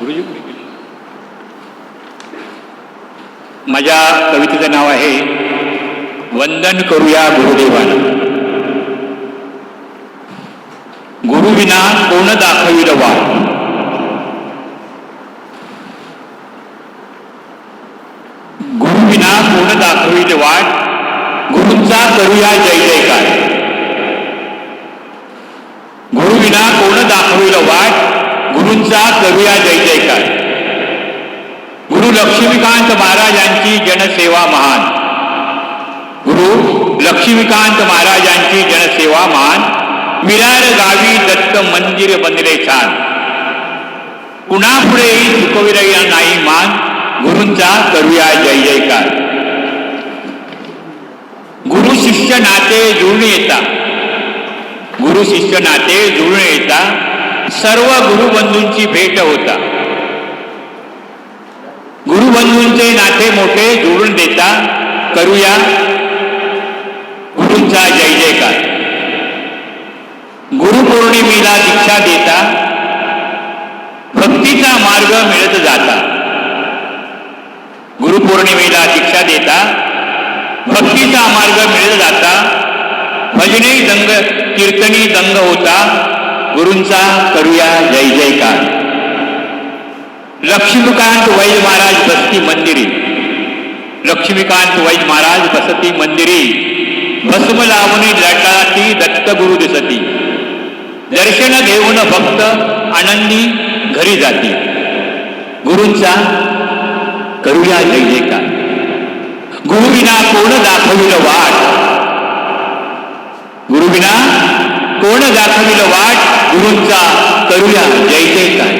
गुरुजी. गेले. माझ्या कवितेचं नाव आहे वंदन करूया गुरुदेवाला गुरुविना कोण दाखविल वाट गुरुविना कोण दाखविल वाट? गुरूंचा करूया जय जयकार. गुरुविना कोण दाखविल वाट? गुरूंचा करूया जय गुरु लक्ष्मीकांत महाराजांची जनसेवा महान. गुरु लक्ष्मीकांत महाराजांची जनसेवा महान. मिरार गावी दत्त मंदिर बनले छान. कुणापुढेही चुकविला नाही मान गुरूंचा करूया जय जयकार. गुरु शिष्य नाते जुळून येता. गुरु शिष्य नाते जुळून येता. सर्व गुरुबंधूंची भेट होता गुरुबंधूंचे नाते मोठे जोडून देता करूया. गुरूंचा जय जयकार. गुरुपौर्णिमेला दीक्षा देता भक्तीचा मार्ग मिळत जाता. गुरुपौर्णिमेला दीक्षा देता भक्तीचा मार्ग मिळत जाता. भजने दंग कीर्तनी दंग होता. गुरूंचा करूया जय जयकार. लक्ष्मीकांत वैद महाराज बस्ती मंदिरी. लक्ष्मीकांत वैद महाराज बसती मंदिरी. भस्म लावणी लटाती दत्त गुरु दिसती. दर्शन घेऊन भक्त आनंदी घरी जाती. गुरूंचा करूया जय जयकार. गुरुविना कोण दाखविल वाट? गुरुविना कोण दाखविल वाट? गुरूंचा करूया जय जय जयकार.